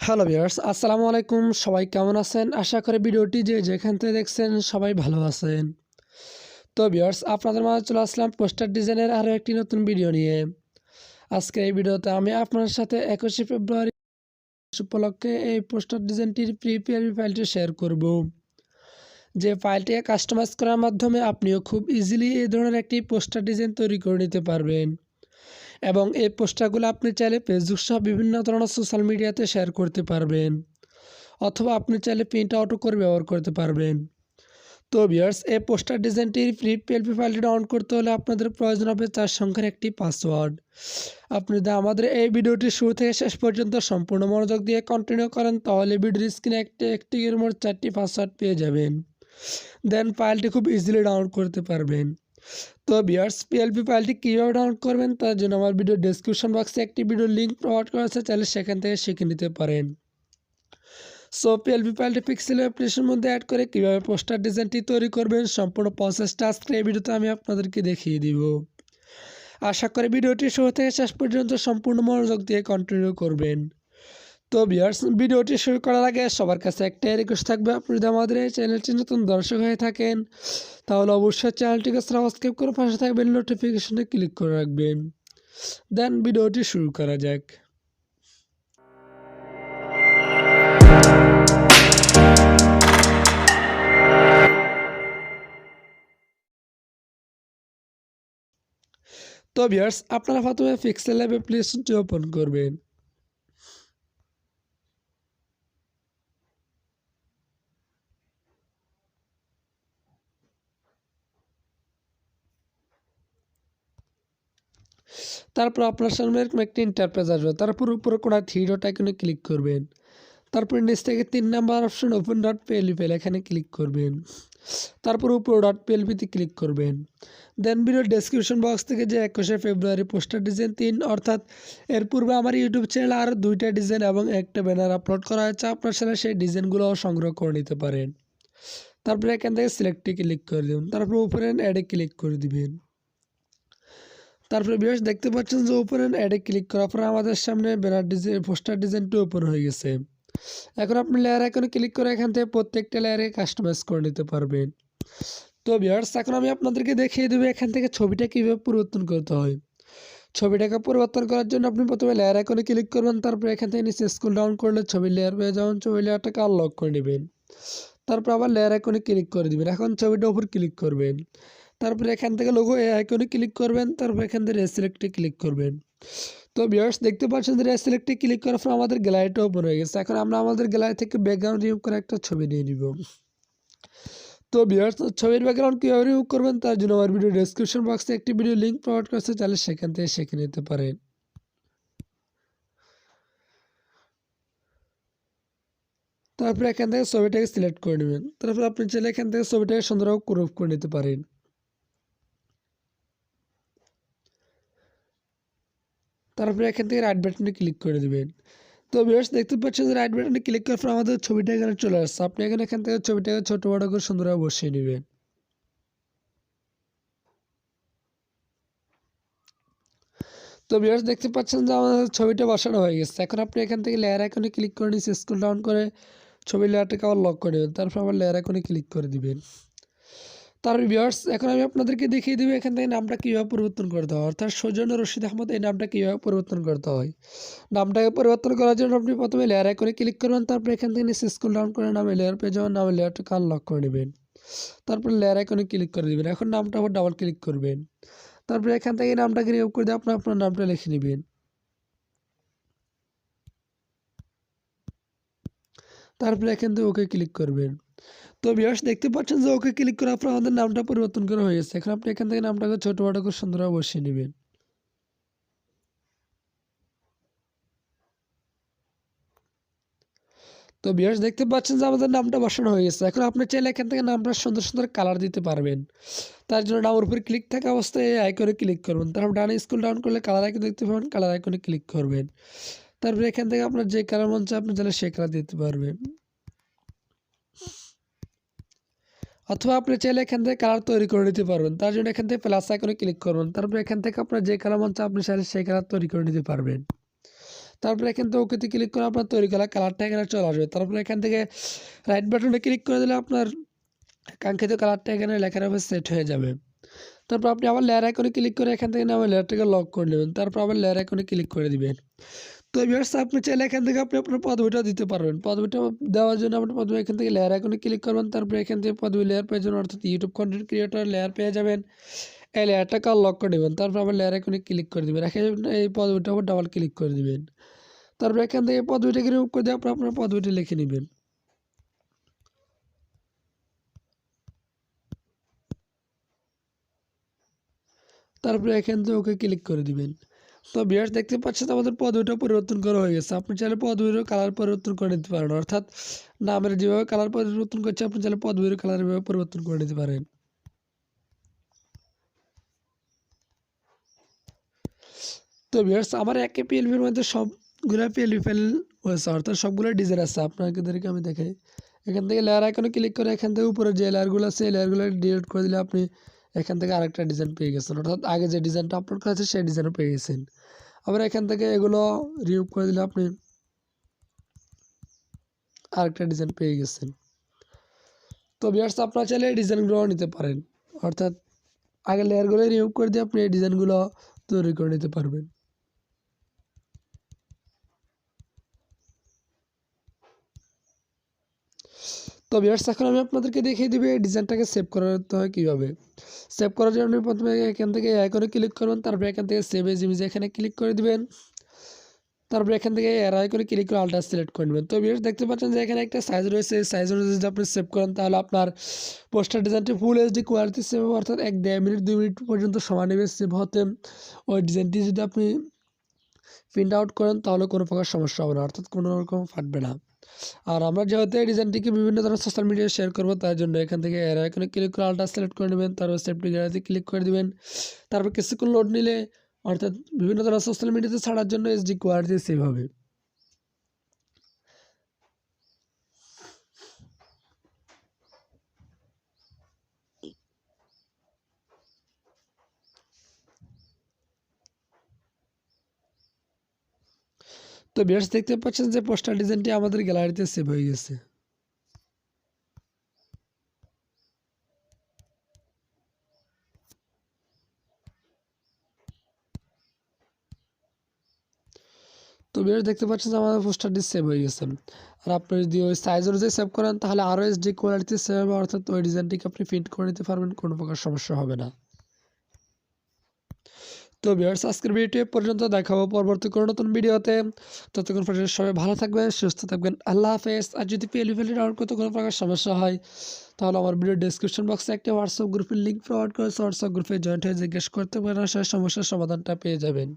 Hello viewers আসসালামু আলাইকুম। সবাই কেমন আছেন? আশা করি ভিডিওটি যে যেখান থেকে দেখছেন সবাই ভালো আছেন। তো ভিউয়ার্স আপনাদের মাঝে চলে আসলাম পোস্টার ডিজাইনের আরও একটি নতুন ভিডিও নিয়ে। আজকে এই ভিডিওতে আমি আপনার সাথে একুশে ফেব্রুয়ারি উপলক্ষে এই পোস্টার ডিজাইনটির প্রিপিআরবি ফাইলটি শেয়ার করব। যে ফাইলটিকে কাস্টমাইজ করার মাধ্যমে আপনিও খুব ইজিলি এই ধরনের একটি পোস্টার ডিজাইন তৈরি করে নিতে পারবেন। এবং এই পোস্টারগুলো আপনি চাইলে ফেসবুক সহ বিভিন্ন ধরনের সোশ্যাল মিডিয়াতে শেয়ার করতে পারবেন। অথবা আপনি চাইলে প্রিন্ট আউটও করে ব্যবহার করতে পারবেন। তো ভিউয়ার্স এই পোস্টার ডিজাইনটির ফ্রি পিএলপি ফাইলটি ডাউনলোড করতে হলে আপনাদের প্রয়োজন হবে চার সংখ্যার একটি পাসওয়ার্ড আপনি যদি আমাদের এই ভিডিওটি শুরু থেকে শেষ পর্যন্ত সম্পূর্ণ মনোযোগ দিয়ে কন্টিনিউ করেন, তাহলে ভিডিওর স্ক্রিনে একটি একটি মোট চারটি পাসওয়ার্ড পেয়ে যাবেন। দেন ফাইলটি খুব ইজিলি ডাউনলোড করতে পারবেন। তো বিয়ার্স পিএলপি ফাইলটি কীভাবে ডাউনলোড করবেন তার জন্য আমার ভিডিও ডেসক্রিপশন বক্সে একটি ভিডিও লিঙ্ক প্রোভাইড করা আছে, চাইলে সেখান থেকে শিখে নিতে পারেন। সো পিএলপি ফাইলটি পিক্সেল অ্যাপ্লিকেশনের মধ্যে অ্যাড করে কীভাবে পোস্টার ডিজাইনটি তৈরি করবেন, সম্পূর্ণ প্রসেসটা আজকে এই ভিডিওতে আমি আপনাদেরকে দেখিয়ে দিব। আশা করি ভিডিওটি শুরু থেকে শেষ পর্যন্ত সম্পূর্ণ মনোযোগ দিয়ে কন্টিনিউ করবেন। তো বিয়ার্স ভিডিওটি শুরু করার আগে সবার কাছে একটাই রিকোয়েস্ট থাকবে, আপনি যদি আমাদের এই চ্যানেলটি নতুন দর্শক হয়ে থাকেন, তাহলে অবশ্যই চ্যানেলটিকে সাবস্ক্রাইব করে পাশে থাকবেন নোটিফিকেশনে ক্লিক করে রাখবেন। দেন ভিডিওটি শুরু করা যাক। তো ভিউয়ার্স আপনারা প্রথমে পিক্সেল ল্যাব অ্যাপ্লিকেশনটি ওপেন করবেন। তারপর আপনার সামনে এরকম একটি ইন্টারপ্রেস আসবে। তারপর উপরে কোনো থ্রি ডট আইকনে ক্লিক করবেন। তারপর নিচ থেকে তিন number option open dot PLP এখানে ক্লিক করবেন। তারপর উপর ডট পিএলপিতে ক্লিক করবেন। দেন ভিডিও ডেসক্রিপশন বক্স থেকে যে একুশে ফেব্রুয়ারি পোস্টার ডিজাইন তিন, অর্থাৎ এর পূর্বে আমার ইউটিউব চ্যানেলে আরও দুইটা ডিজাইন এবং একটা ব্যানার আপলোড করা হয়েছে। আপনার সাথে সেই ডিজাইনগুলো সংগ্রহ করে নিতে পারেন। তারপরে এখান থেকে সিলেক্টে ক্লিক করে দেবেন তারপর উপরে অ্যাডে ক্লিক করে দিবেন। তারপরে বিশেষ দেখতে পাচ্ছেন যে ওপেন অ্যাডে ক্লিক করার পরে আমাদের সামনে ব্যানার ডিজাইন, পোস্টার ডিজাইনটি ওপেন হয়ে গেছে। এখন আপনি লেয়ার আইকনে ক্লিক করে এখান থেকে প্রত্যেকটা লেয়ারে কাস্টমাইজ করে নিতে পারবেন। তো বিয়ার্স এখন আমি আপনাদেরকে দেখিয়ে দেবো এখান থেকে ছবিটা কীভাবে পরিবর্তন করতে হয়। ছবিটাকে পরিবর্তন করার জন্য আপনি প্রথমে লেয়ার আইকনে ক্লিক করবেন, তারপর এখান থেকে নিচে স্কুল ডাউন করলে ছবির লেয়ার পেয়ে যাবেন ছবির লেয়ারটাকে আনলক করে নেবেন। তারপর আবার লেয়ার আইকনে ক্লিক করে দিবেন। এখন ছবিটার উপর ক্লিক করবেন। তারপরে এখান থেকে লোগো এ আইকনে ক্লিক করবেন, তারপর এখান থেকে রেসিলেক্টে ক্লিক করবেন। তো ভিউয়ার্স দেখতে পাচ্ছেন যে রেসিলেক্টে ক্লিক করার পর আমাদের গ্যালারিটা ওপেন হয়ে গেছে। এখন আমরা আমাদের গ্যালারি থেকে ব্যাকগ্রাউন্ড রিমুভ করে একটা ছবি নিয়ে নিব। তো ভিউয়ার্স ছবির ব্যাকগ্রাউন্ড কীভাবে রিমুভ করবেন তার জন্য আমার ভিডিও ডেসক্রিপশন বক্সে একটি ভিডিও লিঙ্ক প্রোভাইড করেছে তাহলে সেখান থেকে শিখে নিতে পারেন। তারপরে এখান থেকে ছবিটাকে সিলেক্ট করে নেবেন। তারপর আপনি চাইলে এখান থেকে ছবিটাকে সুন্দরভাবে ক্রপ করে নিতে পারেন। তারপরে এখান থেকে রাইট বাটনে ক্লিক করে দেবেন। তো ভিউয়ার্স দেখতে পাচ্ছেন যে রাইট বাটনে ক্লিক করার পর আমাদের ছবিটা এখানে চলে আসছে। আপনি এখানে এখান থেকে ছবিটাকে ছোটো বড়ো করে সুন্দরভাবে বসিয়ে নেবেন। তো ভিউয়ার্স দেখতে পাচ্ছেন যে আমাদের ছবিটা বসানো হয়ে গেছে। এখন আপনি এখান থেকে লেয়ার আইকনে ক্লিক করে নিচে স্কুল ডাউন করে ছবির লেয়ারটাকে আবার লক করে নেবেন। তারপর আবার লেয়ার আইকনে ক্লিক করে দিবেন। তার ভিউয়ার্স এখন আমি আপনাদেরকে দেখিয়ে দেবো এখান থেকে নামটা কীভাবে পরিবর্তন করতে হয়। অর্থাৎ সৌজন্য রশিদ আহমদ এই নামটা কীভাবে পরিবর্তন করতে হয়। নামটাকে পরিবর্তন করার জন্য আপনি প্রথমে লেয়ার আইকনে ক্লিক করবেন, তারপর এখান থেকে নিচে স্কুল ডাউন করে নামে লেয়ার পেয়ে যাবেন নামে লেয়ারটাকে আনলক করে নেবেন। তারপর লেয়ার আইকনে ক্লিক করে দেবেন, এখন নামটা আবার ডাবল ক্লিক করবেন। তারপরে এখান থেকে নামটাকে রিমুভ করে দিয়ে আপনার আপনার নামটা লিখে নেবেন। তারপরে এখান থেকে ওকে ক্লিক করবেন। তো বিয়ার্স দেখতে পাচ্ছেন যে ওকে ক্লিক করার পর আমাদের নামটা পরিবর্তন করা হয়ে গেছে। এখন আপনি এখান থেকে নামটাকে ছোটো বড়ো করে সুন্দরভাবে বসিয়ে নেবেন। তো বিয়ার্স দেখতে পাচ্ছেন যে আমাদের নামটা বসানো হয়ে গেছে। এখন আপনি চাইলে এখান থেকে নামটা সুন্দর সুন্দর কালার দিতে পারবেন। তার জন্য নামের উপরে ক্লিক থাকা অবস্থায় এই আইকনে ক্লিক করবেন। তারপর ডানে স্কুল ডাউন করলে কালার আইকন দেখতে পাবেন কালার আইকনে ক্লিক করবেন। তারপরে এখান থেকে আপনার যে কালার মন চায় আপনি চাইলে সে কালার দিতে পারবেন। অথবা আপনি চাইলে এখান থেকে কালার তৈরি করে নিতে পারবেন। তার জন্য এখান থেকে প্লাস আইকনে ক্লিক করবেন। তারপর এখান থেকে আপনার যে কালার মন চায় আপনি চাইলে সেই কালার তৈরি করে নিতে পারবেন। তারপরে এখান থেকে ওকেতে ক্লিক করে আপনার তৈরি করা কালারটা এখানে চলে আসবে। তারপরে এখান থেকে রাইট বাটনে ক্লিক করে দিলে আপনার কাঙ্ক্ষিত কালারটা এখানে লেখার হবে সেট হয়ে যাবে। তারপর আপনি আবার লেয়ার আইকনে ক্লিক করে এখান থেকে আবার লেয়ারটাকে লক করে নেবেন। তারপর আবার লেয়ার আইকনে ক্লিক করে দিবেন। তো ভিউয়ার্স আপনি চাইলে এখান থেকে আপনি আপনার পদবিটা দিতে পারবেন। পদবিটা দেওয়ার জন্য আপনি পদবি এখান থেকে লেয়ার আইকনে ক্লিক করবেন, তারপরে এখান থেকে পদবি লেয়ার পেয়ে যাবেন, অর্থাৎ ইউটিউব কন্টেন্ট ক্রিয়েটর লেয়ার পেয়ে যাবেন। এই লেয়ারটাকে লক করে নেবেন তারপর আবার লেয়ার আইকনে ক্লিক করে দেবেন। এখানে এই পদবিটার উপর ডাবল ক্লিক করে দিবেন। তারপর এখান থেকে পদবিটাকে রিমুভ করে দিয়ে আপনি আপনার পদবিটা লিখে নেবেন। তারপরে এখান থেকে ওকে ক্লিক করে দিবেন। তো বিয়ার্স দেখতে পাচ্ছেন আমাদের পদবিটা পরিবর্তন করা হয়ে গেছে। আপনি চাইলে পদবিরও কালার পরিবর্তন করে নিতে পারেন। অর্থাৎ নামের যেভাবে কালার পরিবর্তন করছে, আপনি চাইলে পদবিরও কালার এভাবে পরিবর্তন করে নিতে পারেন। তো বিয়ার্স আমার একে পিএলভির মধ্যে সবগুলো পিএলভি ফেল হয়েছে অর্থাৎ সবগুলো ডিজাইন আছে। আপনাদেরকে আমি দেখাই। এখান থেকে লেয়ার আইকনে ক্লিক করে এখান থেকে উপরে যে লেয়ারগুলো আছে, এই লেয়ারগুলো ডিলিট করে দিলে আপনি এখান থেকে আরেকটা ডিজাইন পেয়ে গেছেন। অর্থাৎ আগে যে ডিজাইনটা আপলোড করা আছে সেই ডিজাইনও পেয়ে গেছেন। আবার এখান থেকে এগুলো রিমুভ করে দিলে আপনি আরেকটা ডিজাইন পেয়ে গেছেন। তো বিয়ার্স আপনার চাইলে এই ডিজাইনগুলো নিতে পারেন। অর্থাৎ আগে লেয়ারগুলো রিমুভ করে দিয়ে আপনি এই ডিজাইনগুলো তৈরি করে নিতে পারবেন। তো বিয়ার্স এখন আমি আপনাদেরকে দেখিয়ে দিবে এই ডিজাইনটাকে সেভ করতে হয় কীভাবে। সেভ করার জন্য প্রথমে এখান থেকে আইকনে ক্লিক করবেন তারপরে এখান থেকে সেভ এজ ইমেজ এখানে ক্লিক করে দিবেন। তারপরে এখান থেকে এর আইকনে ক্লিক করে আলট্রা সিলেক্ট করে নেবেন। তো বিয়ার্স দেখতে পাচ্ছেন যে এখানে একটা সাইজ রয়েছে সাইজ অনুযায়ী যদি আপনি সেভ করেন, তাহলে আপনার পোস্টার ডিজাইনটি ফুল এইচডি কোয়ালিটি সেভ হবে অর্থাৎ এক দেড় মিনিট, দুই মিনিট পর্যন্ত সময় নেবে সেভ হতে। ওই ডিজাইনটি যদি আপনি প্রিন্ট আউট করেন, তাহলে কোনো প্রকার সমস্যা হবে না, অর্থাৎ কোনো রকম ফাটবে না। আর আমরা যেহেতু এই ডিজাইনটিকে বিভিন্ন ধরনের সোশ্যাল মিডিয়ায় শেয়ার করব, তার জন্য এখান থেকে এরা এখানে ক্লিক করে আলটা সিলেক্ট করে নেবেন তারপর সেফটি গ্যালারিতে ক্লিক করে দেবেন। তারপর কিছুক্ষণ লোড নিলে, অর্থাৎ বিভিন্ন ধরনের সোশ্যাল মিডিয়াতে ছাড়ার জন্য এসডি কোয়ালিটি সেভ হবে। তো বিয়ার্স দেখতে পাচ্ছেন যে পোস্টার ডিজাইনটি আমাদের গ্যালারিতে সেভ হয়ে গেছে। তো বিয়ার্স দেখতে পাচ্ছেন যে আমাদের পোস্টারটি সেভ হয়ে গেছে। আর আপনি যদি ওই সাইজ অনুযায়ী সেভ করেন, তাহলে আরও এসডি কোয়ালিটি সেভ হবে, অর্থাৎ ওই ডিজাইনটিকে আপনি প্রিন্ট করে নিতে পারবেন, কোনো প্রকার সমস্যা হবে না। তো ভিউয়ার্স, আজকের ভিডিওটি পর্যন্ত, দেখাবো পরবর্তী কোনো নতুন ভিডিওতে। ততক্ষণ পর্যন্ত সবাই ভালো থাকবেন, সুস্থ থাকবেন, আল্লাহ হাফেজ। আর যদি পেলি ফেলি ডাউনলোড করতে কোনো প্রকার সমস্যা হয়, তাহলে আমার ভিডিও ডিসক্রিপশন বক্সে একটা হোয়াটসঅ্যাপ গ্রুপের লিঙ্ক প্রোভাইড করেছে হোয়াটসঅ্যাপ গ্রুপে জয়েন্ট হয়ে জিজ্ঞেস করতে পারেন, সমস্যার সমাধানটা পেয়ে যাবেন।